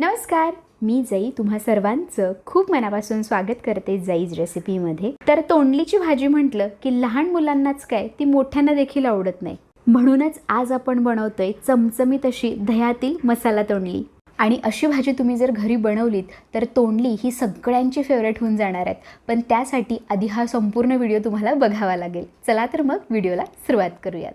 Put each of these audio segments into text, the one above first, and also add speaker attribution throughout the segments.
Speaker 1: नमस्कार मी जई तुम्हा सर्वांचं खूप मनापासून स्वागत करते जाईज रेसिपीमध्ये. तर तोंडलीची भाजी म्हटलं की लहान मुलांनाच काय ती मोठ्यांना देखील आवडत नाही. म्हणूनच आज आपण बनवतोय चमचमीत अशी दह्यातील मसाला तोंडली. आणि अशी भाजी तुम्ही जर घरी बनवलीत तर तोंडली ही सगळ्यांची फेवरेट होऊन जाणार आहेत. पण त्यासाठी आधी हा संपूर्ण व्हिडिओ तुम्हाला बघावा लागेल. चला तर मग व्हिडिओला सुरुवात करूयात.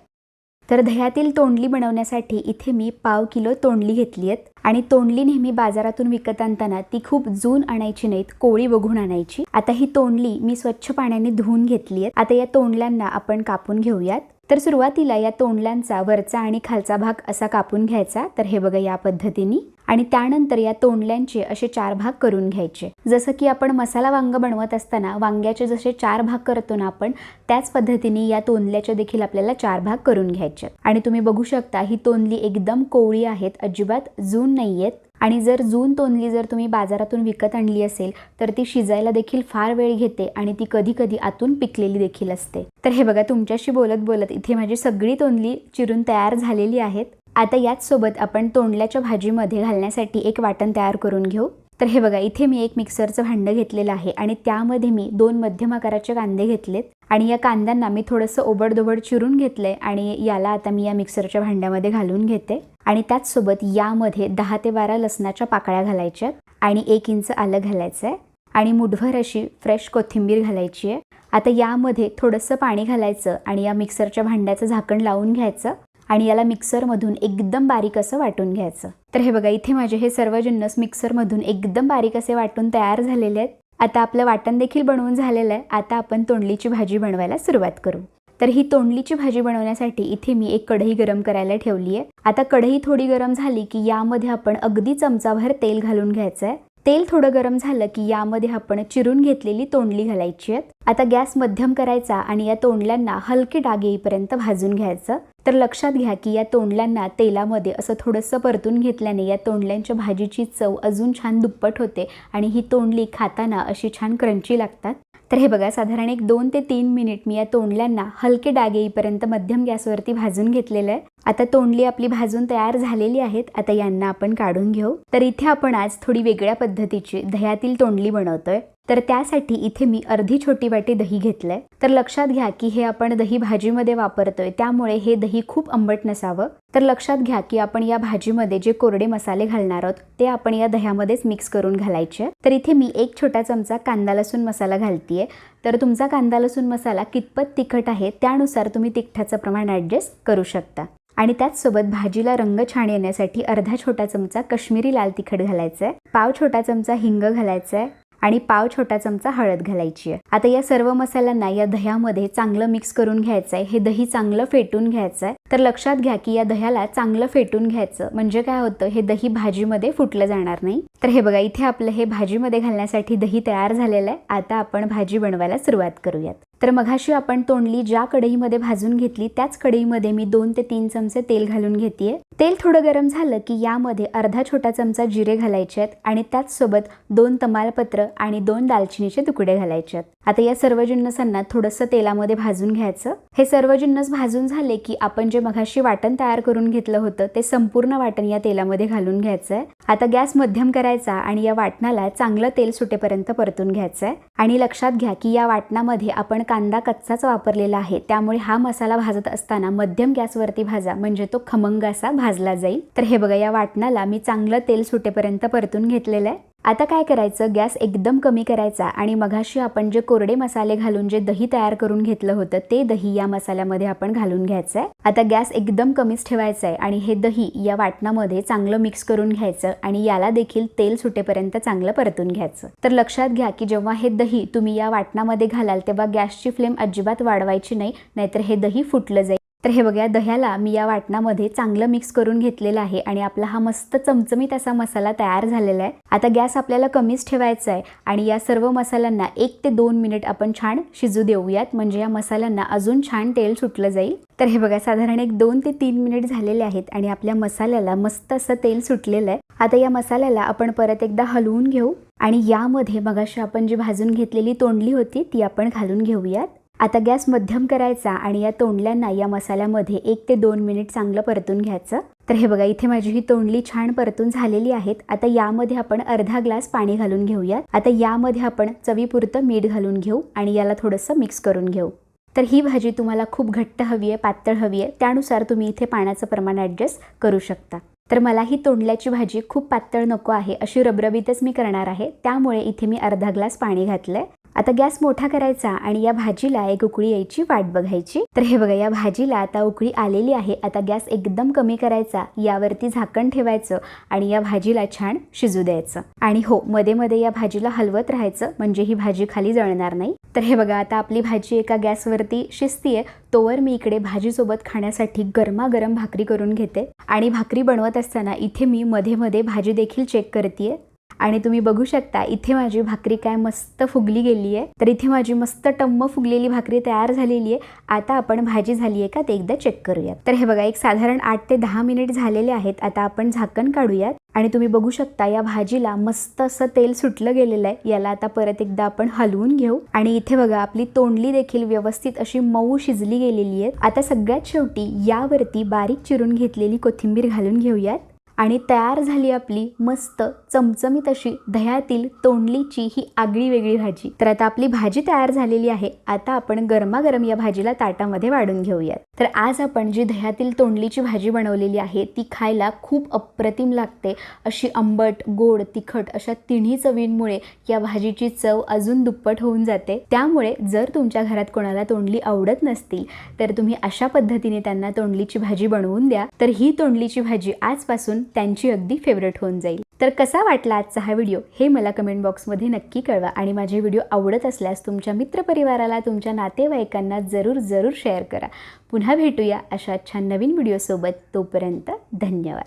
Speaker 1: तर दह्यातील तोंडली बनवण्यासाठी इथे मी पाव किलो तोंडली घेतली आहेत. आणि तोंडली नेहमी बाजारातून विकत आणताना ती खूप जून आणायची नाहीत कोळी बघून आणायची. आता ही तोंडली मी स्वच्छ पाण्याने धुवून घेतली आहेत. आता या तोंडल्यांना आपण कापून घेऊयात. तर सुरुवातीला या तोंडल्यांचा वरचा आणि खालचा भाग असा कापून घ्यायचा. तर हे बघा या पद्धतीने. आणि त्यानंतर या तोंडल्यांचे असे चार भाग करून घ्यायचे. जसं की आपण मसाला वांग बनवत असताना वांग्याचे जसे चार भाग करतो ना आपण त्याच पद्धतीने या तोंडल्याचे देखील आपल्याला चार भाग करून घ्यायचे. आणि तुम्ही बघू शकता ही तोंडली एकदम कोवळी आहेत अजिबात जून नाही आहेत आणि जर जून तोंडली जर तुम्ही बाजारातून विकत आणली असेल तर ती शिजायला देखील फार वेळ घेते आणि ती कधी कधी आतून पिकलेली देखील असते. तर हे बघा तुमच्याशी बोलत बोलत इथे माझी सगळी तोंडली चिरून तयार झालेली आहेत. आता याचसोबत आपण तोंडल्याच्या भाजीमध्ये घालण्यासाठी एक वाटण तयार करून घेऊ. तर हे बघा इथे मी एक मिक्सरचं भांडं घेतलेलं आहे आणि त्यामध्ये मी दोन मध्यम आकाराचे कांदे घेतलेत. आणि या कांद्यांना मी थोडंसं ओबडदोबड चिरून घेतलंय आणि याला आता मी या मिक्सरच्या भांड्यामध्ये घालून घेते. आणि त्याचसोबत यामध्ये दहा ते बारा लसणाच्या पाकळ्या घालायच्या आणि एक इंच आलं घालायचं आहे आणि मुठभर अशी फ्रेश कोथिंबीर घालायची आहे. आता यामध्ये थोडंसं पाणी घालायचं आणि या मिक्सरच्या भांड्याचं झाकण लावून घ्यायचं. आणि याला मिक्सरमधून एकदम बारीक असं वाटून घ्यायचं. तर हे बघा इथे माझे हे सर्व जिन्नस मिक्सरमधून एकदम बारीक असे वाटून तयार झालेले आहेत. आता आपलं वाटण देखील बनवून झालेलं आहे. आता आपण तोंडलीची भाजी बनवायला सुरुवात करू. तर ही तोंडलीची भाजी बनवण्यासाठी इथे मी एक कढई गरम करायला ठेवली आहे. आता कढई थोडी गरम झाली की यामध्ये आपण अगदी चमचाभर तेल घालून घ्यायचं आहे. तेल थोडं गरम झालं की यामध्ये आपण चिरून घेतलेली तोंडली घालायची आहेत. आता गॅस मध्यम करायचा आणि या तोंडल्यांना हलके डाग येईपर्यंत भाजून घ्यायचं. तर लक्षात घ्या की या तोंडल्यांना तेलामध्ये असं थोडंसं परतून घेतल्याने या तोंडल्यांच्या भाजीची चव अजून छान दुप्पट होते आणि ही तोंडली खाताना अशी छान क्रंची लागतात. तर हे बघा साधारण एक दोन ते तीन मिनिट मी या तोंडल्यांना हलके डाग येईपर्यंत मध्यम गॅसवरती भाजून घेतलेलं आहे. आता तोंडली आपली भाजून तयार झालेली आहेत. आता यांना आपण काढून घेऊ. तर इथे आपण आज थोडी वेगळ्या पद्धतीची दह्यातील तोंडली बनवतोय. तर त्यासाठी इथे मी अर्धी छोटी वाटी दही घेतलंय. तर लक्षात घ्या की हे आपण दही भाजीमध्ये वापरतोय त्यामुळे हे दही खूप आंबट नसावं. तर लक्षात घ्या की आपण या भाजीमध्ये जे कोरडे मसाले घालणार आहोत ते आपण या दह्यामध्येच मिक्स करून घालायचे. तर इथे मी एक छोटा चमचा कांदा लसूण मसाला घालतीये. तर तुमचा कांदा लसूण मसाला कितपत तिखट आहे त्यानुसार तुम्ही तिखटाचं प्रमाण ॲडजस्ट करू शकता. आणि त्याचसोबत भाजीला रंग छान येण्यासाठी अर्धा छोटा चमचा कश्मीरी लाल तिखट घालायचा आहे पाव छोटा चमचा हिंग घालायचा आहे आणि पाव छोटा चमचा हळद घालायची आहे. आता या सर्व मसाल्यांना या दह्यामध्ये चांगलं मिक्स करून घ्यायचं आहे हे दही चांगलं फेटून घ्यायचं आहे तर लक्षात घ्या की या दह्याला चांगलं फेटून घ्यायचं म्हणजे काय होतं? हे दही भाजीमध्ये फुटलं जाणार नाही. तर हे बघा इथे आपलं हे भाजीमध्ये घालण्यासाठी दही तयार झालेलं आहे. आता आपण भाजी बनवायला सुरुवात करूयात. तर मघाशी आपण तोंडली ज्या कढईमध्ये भाजून घेतली त्याच कढईमध्ये मी दोन ते तीन चमचे तेल घालून घेते तेल थोडं गरम झालं की यामध्ये अर्धा छोटा चमचा जिरे घालायचे आहेत आणि त्याचसोबत दोन तमालपत्र आणि दोन दालचिनीचे तुकडे घालायचे आहेत. आता या सर्व जिन्नसांना थोडंसं तेलामध्ये भाजून घ्यायचं. हे सर्व जिन्नस भाजून झाले की आपण जे मघाशी वाटण तयार करून घेतलं होतं ते संपूर्ण वाटण या तेलामध्ये घालून घ्यायचं आहे आता गॅस मध्यम करायचा आणि या वाटणाला चांगलं तेल सुटेपर्यंत परतून घ्यायचं आहे आणि लक्षात घ्या की या वाटणामध्ये आपण कांदा कच्चाच वापरलेला आहे. त्यामुळे हा मसाला भाजत असताना मध्यम गॅसवरती भाजा म्हणजे तो खमंग असा भाजला जाईल. तर हे बघा या वाटणाला मी चांगलं तेल सुटेपर्यंत परतून घेतलेलं आहे. आता काय करायचं? गॅस एकदम कमी करायचा आणि मघाशी आपण जे कोरडे मसाले घालून जे दही तयार करून घेतलं होतं ते दही या मसाल्यामध्ये आपण घालून घ्यायचं आहे आता गॅस एकदम कमीच ठेवायचा आहे आणि हे दही या वाटणामध्ये चांगलं मिक्स करून घ्यायचं आणि याला देखील तेल सुटेपर्यंत चांगलं परतून घ्यायचं. तर लक्षात घ्या की जेव्हा हे दही तुम्ही या वाटणामध्ये घालाल तेव्हा गॅसची फ्लेम अजिबात वाढवायची नाही नाहीतर हे दही फुटलं जाईल. तर हे बघा दह्याला मी या वाटणामध्ये चांगलं मिक्स करून घेतलेलं आहे आणि आपला हा मस्त चमचमीत असा मसाला तयार झालेला आहे. आता गॅस आपल्याला कमीच ठेवायचा आहे आणि या सर्व मसाल्यांना एक ते दोन मिनिट आपण छान शिजू देऊयात. म्हणजे या मसाल्यांना अजून छान तेल सुटलं जाईल. तर हे बघा साधारण एक दोन ते तीन मिनिट झालेले आहेत आणि आपल्या मसाल्याला मस्त असं तेल सुटलेलं आहे. आता या मसाल्याला आपण परत एकदा हलवून घेऊ आणि यामध्ये मगाशी आपण जी भाजून घेतलेली तोंडली होती ती आपण घालून घेऊयात. आता गॅस मध्यम करायचा आणि या तोंडल्यांना या मसाल्यामध्ये एक ते दोन मिनिट चांगलं परतून घ्यायचं. तर हे बघा इथे माझी ही तोंडली छान परतून झालेली आहेत. आता यामध्ये आपण अर्धा ग्लास पाणी घालून घेऊयात. आता यामध्ये आपण चवीपुरतं मीठ घालून घेऊ आणि याला थोडंसं मिक्स करून घेऊ. तर ही भाजी तुम्हाला खूप घट्ट हवी आहे पातळ हवी आहे. त्यानुसार तुम्ही इथे पाण्याचं प्रमाण ॲडजस्ट करू शकता. तर मला ही तोंडल्याची भाजी खूप पातळ नको आहे अशी रबरबीतच मी करणार आहे. त्यामुळे इथे मी अर्धा ग्लास पाणी घातलंय. आता गॅस मोठा करायचा आणि या भाजीला एक उकळी यायची वाट बघायची. तर हे बघा या भाजीला आता उकळी आलेली आहे. आता गॅस एकदम कमी करायचा यावरती झाकण ठेवायचं आणि या भाजीला छान शिजू द्यायचं. आणि हो मध्ये मध्ये या भाजीला हलवत राहायचं म्हणजे ही भाजी खाली जळणार नाही. तर हे बघा आता आपली भाजी एका गॅसवरती शिजतीये. तोवर मी इकडे भाजीसोबत खाण्यासाठी गरमागरम भाकरी करून घेते. आणि भाकरी बनवत असताना इथे मी मध्ये मध्ये भाजी देखील चेक करते आणि तुम्ही बघू शकता इथे माझी भाकरी काय मस्त फुगली गेली आहे तर इथे माझी मस्त टम्म फुगलेली भाकरी तयार झालेली आहे आता आपण भाजी झाली आहे का ते एकदा चेक करूयात. तर हे बघा एक साधारण आठ ते दहा मिनिट झालेले आहेत. आता आपण झाकण काढूयात. आणि तुम्ही बघू शकता या भाजीला मस्त असं तेल सुटलं गेलेलं आहे. याला आता परत एकदा आपण हलवून घेऊ. आणि इथे बघा आपली तोंडली देखील व्यवस्थित अशी मऊ शिजली गेलेली आहे आता सगळ्यात शेवटी यावरती बारीक चिरून घेतलेली कोथिंबीर घालून घेऊयात. आणि तयार झाली आपली मस्त चमचमीत अशी दह्यातील तोंडलीची ही आगळी वेगळी भाजी. तर आता आपली भाजी तयार झालेली आहे. आता आपण गरमागरम या भाजीला ताटामध्ये वाढून घेऊयात. तर आज आपण जी दह्यातील तोंडलीची भाजी बनवलेली आहे ती खायला खूप अप्रतिम लागते. अशी आंबट गोड तिखट अशा तिन्ही चवींमुळे या भाजीची चव अजून दुप्पट होऊन जाते. त्यामुळे जर तुमच्या घरात कोणाला तोंडली आवडत नसतील तर तुम्ही अशा पद्धतीने त्यांना तोंडलीची भाजी बनवून द्या. तर ही तोंडलीची भाजी आजपासून त्यांची अगदी फेवरेट होऊन जाईल. तर कसा वाटला आजचा हा व्हिडिओ हे मला कमेंट बॉक्समध्ये नक्की कळवा आणि माझे व्हिडिओ आवडत असल्यास तुमच्या मित्रपरिवाराला तुमच्या नातेवाईकांना जरूर जरूर शेअर करा. पुन्हा भेटूया अशा छान नवीन व्हिडिओसोबत तोपर्यंत धन्यवाद.